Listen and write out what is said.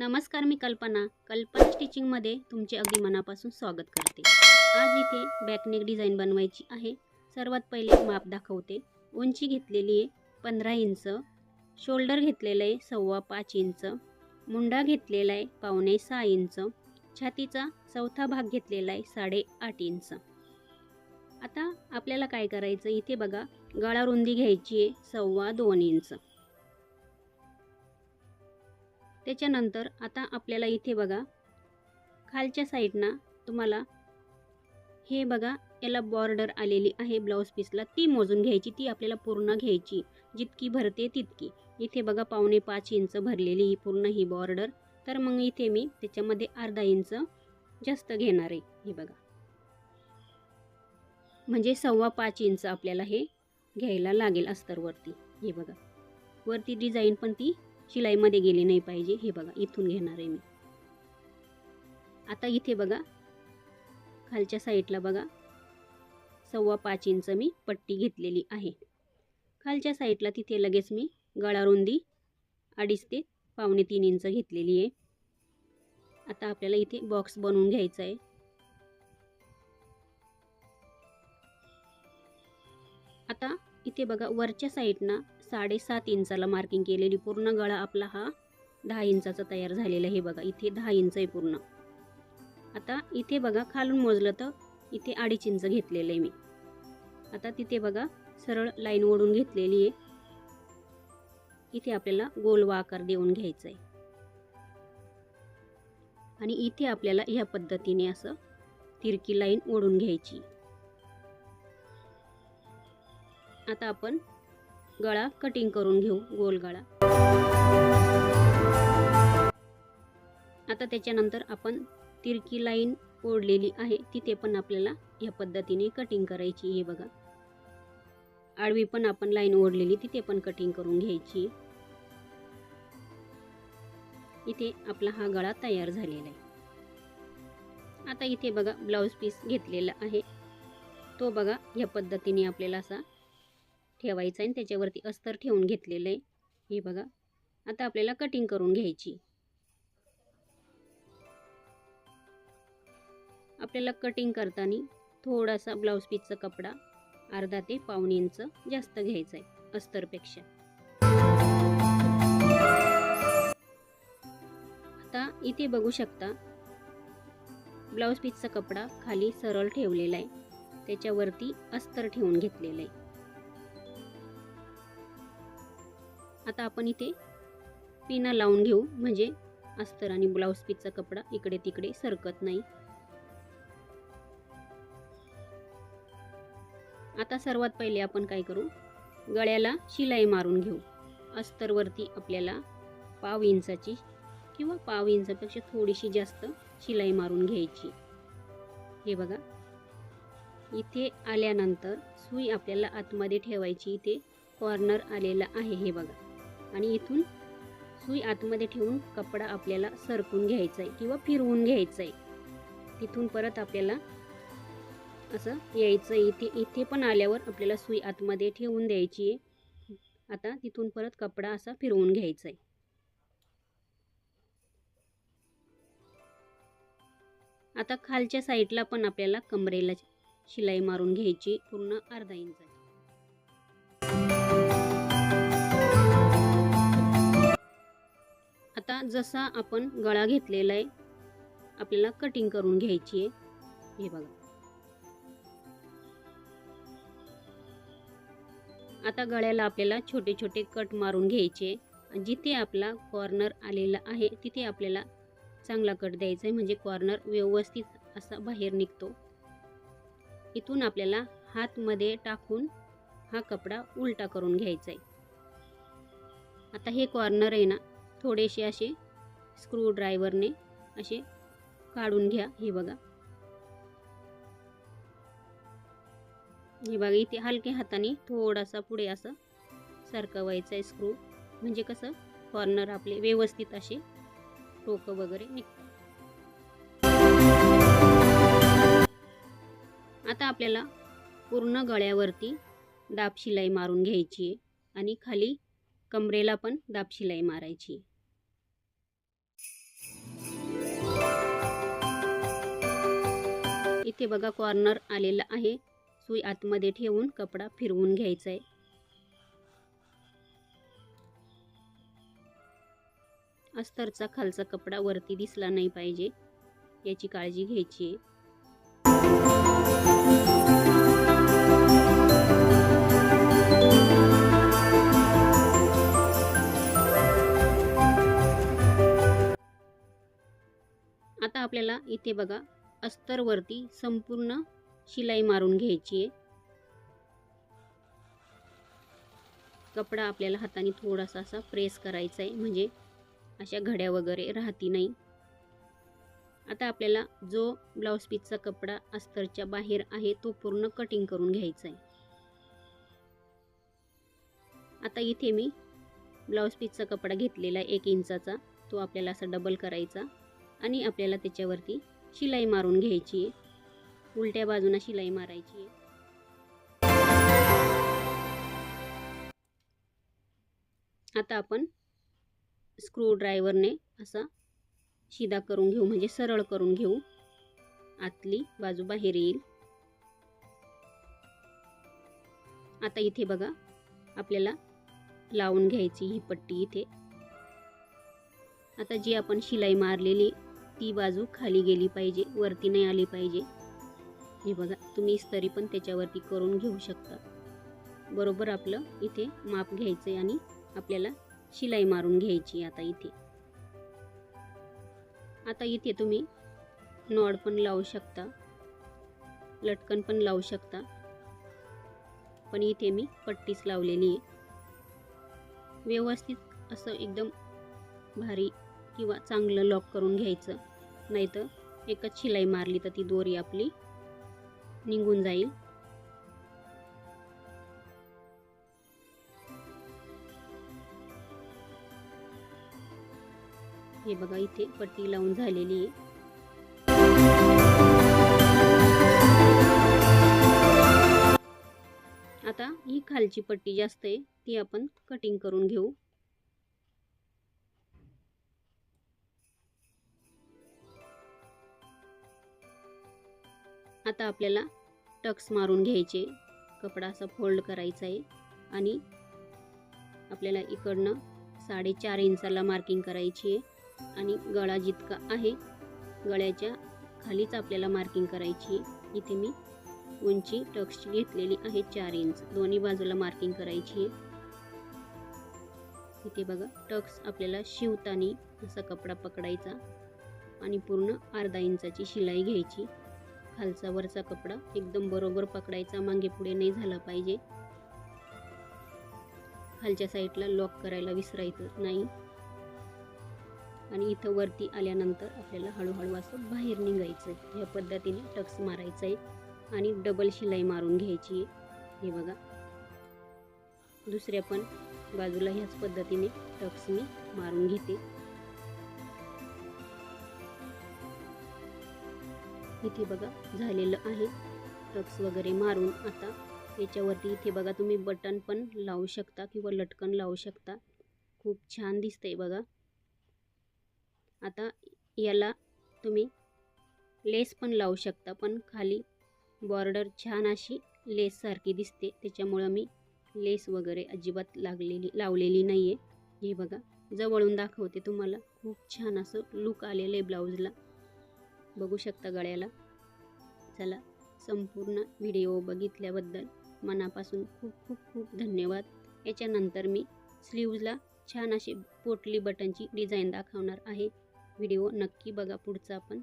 नमस्कार मी कल्पना. कल्पना स्टिचिंगमध्ये तुमचे अगदी मनापासून स्वागत करते. आज इथे बॅकनेक डिझाईन बनवायची आहे. सर्वात पहिले माप दाखवते. उंची घेतलेली आहे पंधरा इंच. शोल्डर घेतलेलं आहे सव्वा पाच इंच. मुंडा घेतलेला आहे पावणे सहा इंच. छातीचा चौथा भाग घेतलेला आहे साडे आठ इंच. आता आपल्याला काय करायचं? इथे बघा गळा रुंदी घ्यायची आहे सव्वा दोन इंच. त्याच्यानंतर आता आपल्याला इथे बघा खालच्या साईडनं तुम्हाला हे बघा याला बॉर्डर आलेली आहे ब्लाऊज पीसला ती मोजून घ्यायची ती आपल्याला पूर्ण घ्यायची. जितकी भरते तितकी. इथे बघा पावणे पाच इंच भरलेली ही पूर्ण ही बॉर्डर तर मग इथे मी त्याच्यामध्ये अर्धा इंच जास्त घेणार आहे हे बघा. म्हणजे सव्वा पाच इंच आपल्याला हे घ्यायला लागेल अस्तरवरती हे बघा. वरती डिझाईन पण ती शिलाईमध्ये गेली नाही पाहिजे. हे बघा इथून घेणार आहे मी. आता इथे बघा खालच्या साईडला बघा. सव्वा पाच इंच मी पट्टी घेतलेली आहे. खालच्या साईडला तिथे लगेच मी गळा रुंदी अडीच ते पावणे तीन इंच घेतलेली आहे. आता आपल्याला इथे बॉक्स बनवून घ्यायचा आहे. आता इथे बघा वरच्या साईडना साडेसात इंचाला मार्किंग केलेली पूर्ण गळा आपला हा दहा इंचाचा तयार झालेला आहे. बघा इथे दहा इंच आहे पूर्ण. आता इथे बघा खालून मोजलं तर इथे अडीच इंच घेतलेलं आहे मी. आता तिथे बघा सरळ लाईन ओढून घेतलेली आहे. इथे आपल्याला गोल वा आकार देऊन घ्यायचा आहे. आणि इथे आपल्याला ह्या पद्धतीने असं तिरकी लाईन ओढून घ्यायची. आता आपण गळा कटिंग करून घेऊ गोल गळा. आता त्याच्यानंतर आपण तिरकी लाईन ओढलेली आहे तिथे पण आपल्याला या पद्धतीने कटिंग करायची हे बघा. आडवी पण आपण लाईन ओढलेली तिथे पण कटिंग करून घ्यायची. इथे आपला हा गळा तयार झालेला आहे. आता इथे बघा ब्लाऊज पीस घेतलेला आहे. तो बघा या पद्धतीने आपल्याला असा ठेवायचा आहे त्याच्यावरती अस्तर ठेवून घेतलेलं आहे. हे बघा. आता आपल्याला कटिंग करून घ्यायची. आपल्याला कटिंग करताना थोडासा ब्लाऊज पीसचा कपडा अर्धा ते पाऊण इंच जास्त घ्यायचा आहे अस्तरपेक्षा. आता इथे बघू शकता ब्लाऊज पीसचा कपडा खाली सरळ ठेवलेला आहे. त्याच्यावरती अस्तर ठेवून घेतलेलं आहे. आता आपण इथे पिना लावून घेऊ. म्हणजे अस्तर आणि ब्लाऊज पीसचा कपडा इकडे तिकडे सरकत नाही. आता सर्वात पहिले आपण काय करू? गळ्याला शिलाई मारून घेऊ. अस्तरवरती आपल्याला पाव इंचाची किंवा पाव इंचापेक्षा थोडीशी जास्त शिलाई मारून घ्यायची. हे बघा. इथे आल्यानंतर सुई आपल्याला आतमध्ये ठेवायची. इथे कॉर्नर आलेला आहे. हे बघा. आणि इथून सुई आतमध्ये ठेवून कपडा आपल्याला सरकून घ्यायचा आहे किंवा फिरवून घ्यायचा आहे. तिथून परत आपल्याला असं यायचं इथे इथे पण आल्यावर आपल्याला सुई आतमध्ये ठेवून द्यायची आहे. आता तिथून परत कपडा असा फिरवून घ्यायचा आहे. आता खालच्या साईडला पण आपल्याला कमरेला शिलाई मारून घ्यायची पूर्ण अर्धा इंच आता जसा आपण गळा घेतलेला आहे आपल्याला कटिंग करून घ्यायची आहे. हे बघा. आता गळ्याला आपल्याला छोटे छोटे कट मारून घ्यायचे जिथे आपला कॉर्नर आलेला आहे तिथे आपल्याला चांगला कट द्यायचा आहे. म्हणजे कॉर्नर व्यवस्थित असा बाहेर निघतो. इथून आपल्याला हातमध्ये टाकून हा कपडा उलटा करून घ्यायचा आहे. आता हे कॉर्नर आहे ना थोडेसे असे स्क्रूड्रायव्हरने असे काढून घ्या. हे बघा. हे बघा इथे हलक्या हाताने थोडासा पुढे असं सरकवायचं आहे स्क्रू म्हणजे कसं? कॉर्नर आपले व्यवस्थित असे टोकं वगैरे निघतात आता आपल्याला पूर्ण गळ्यावरती दाब शिलाई मारून घ्यायची आहे. आणि खाली कमरेला पण दाब शिलाई मारायची आहे. इथे बघा कॉर्नर आलेला आहे. सुई आतमध्ये ठेवून कपडा फिरवून घ्यायचा आहे अस्तरचा खालचा कपडा वरती दिसला नाही पाहिजे. याची काळजी घ्यायची आहे. आता आपल्याला इथे बघा अस्तरवरती संपूर्ण शिलाई मारून घ्यायची आहे. कपडा आपल्याला हाताने थोडासा असा प्रेस करायचा आहे म्हणजे अशा घड्या वगैरे राहती नाही. आता आपल्याला जो ब्लाऊज पीसचा कपडा अस्तरच्या बाहेर आहे तो पूर्ण कटिंग करून घ्यायचा आहे. आता इथे मी ब्लाऊज पीसचा कपडा घेतलेला एक इंचाचा. तो आपल्याला असा डबल करायचा आणि आपल्याला त्याच्यावरती शिलाई मारून घ्यायची. उलट्या बाजूला शिलाई मारायची. आता आपण स्क्रूड्रायव्हरने असा शिदा करून घेऊ म्हणजे सरळ करून घेऊ. आतली बाजू बाहेर येईल. आता इथे बघा आपल्याला लावून घ्यायची ही पट्टी इथे. आता जी आपण शिलाई मारलेली ती बाजू खाली गेली पाहिजे वरती नाही आली पाहिजे. हे बघा तुम्ही इस्तरी पण त्याच्यावरती करून घेऊ शकता. बरोबर आपलं इथे माप घ्यायचं आहे आणि आपल्याला शिलाई मारून घ्यायची आता इथे. आता इथे तुम्ही नॉड पण लावू शकता. लटकन पण लावू शकता. पण इथे मी पट्टीच लावलेली आहे. व्यवस्थित असं एकदम भारी किंवा चांगलं लॉक करून घ्यायचं. नाही तर एकच शिलाई मारली तर ती दोरी आपली निघून जाईल. हे बघा इथे पट्टी लावून झालेली आहे. आता ही खालची पट्टी जास्त आहे ती आपण कटिंग करून घेऊ. आता आपल्याला टक्स मारून घ्यायचे. कपडा असा फोल्ड करायचा आहे. आणि आपल्याला इकडनं साडेचार इंचाला मार्किंग करायची आहे. आणि गळा जितका आहे गळ्याच्या खालीच आपल्याला मार्किंग करायची आहे. इथे मी उंची टक्सची घेतलेली आहे चार इंच. दोन्ही बाजूला मार्किंग करायची आहे. इथे बघा टक्स आपल्याला शिवतानी असा कपडा पकडायचा. आणि पूर्ण अर्धा इंचाची शिलाई घ्यायची. खालचा वरचा कपडा एकदम बरोबर पकडायचा मागे पुढे नाही झाला पाहिजे. खालच्या साईडला लॉक करायला विसरायचं नाही. आणि इथं वरती आल्यानंतर आपल्याला हळूहळू असं बाहेर निघायचं आहे ह्या पद्धतीने टक्स मारायचं आहे आणि डबल शिलाई मारून घ्यायची आहे. हे बघा. दुसऱ्या पण बाजूला ह्याच पद्धतीने टक्स मी मारून घेते. इथे बघा झालेलं आहे. टक्स वगैरे मारून आता याच्यावरती इथे बघा तुम्ही बटन पण लावू शकता किंवा लटकन लावू शकता. खूप छान दिसतंय बघा. आता याला तुम्ही लेस पण लावू शकता पण खाली बॉर्डर छान अशी लेससारखी दिसते. त्याच्यामुळं मी लेस वगैरे अजिबात लागलेली लावलेली नाही आहे हे बघा जवळून दाखवते तुम्हाला. खूप छान असं लुक आलेलं आहे ब्लाऊजला. बघू शकता गळ्याला. चला संपूर्ण व्हिडिओ बघितल्याबद्दल मनापासून खूप खूप खूप धन्यवाद. याच्यानंतर मी स्लीव्जला छान अशी पोटली बटनची डिझाईन दाखवणार आहे. व्हिडिओ नक्की बघा पुढचा पण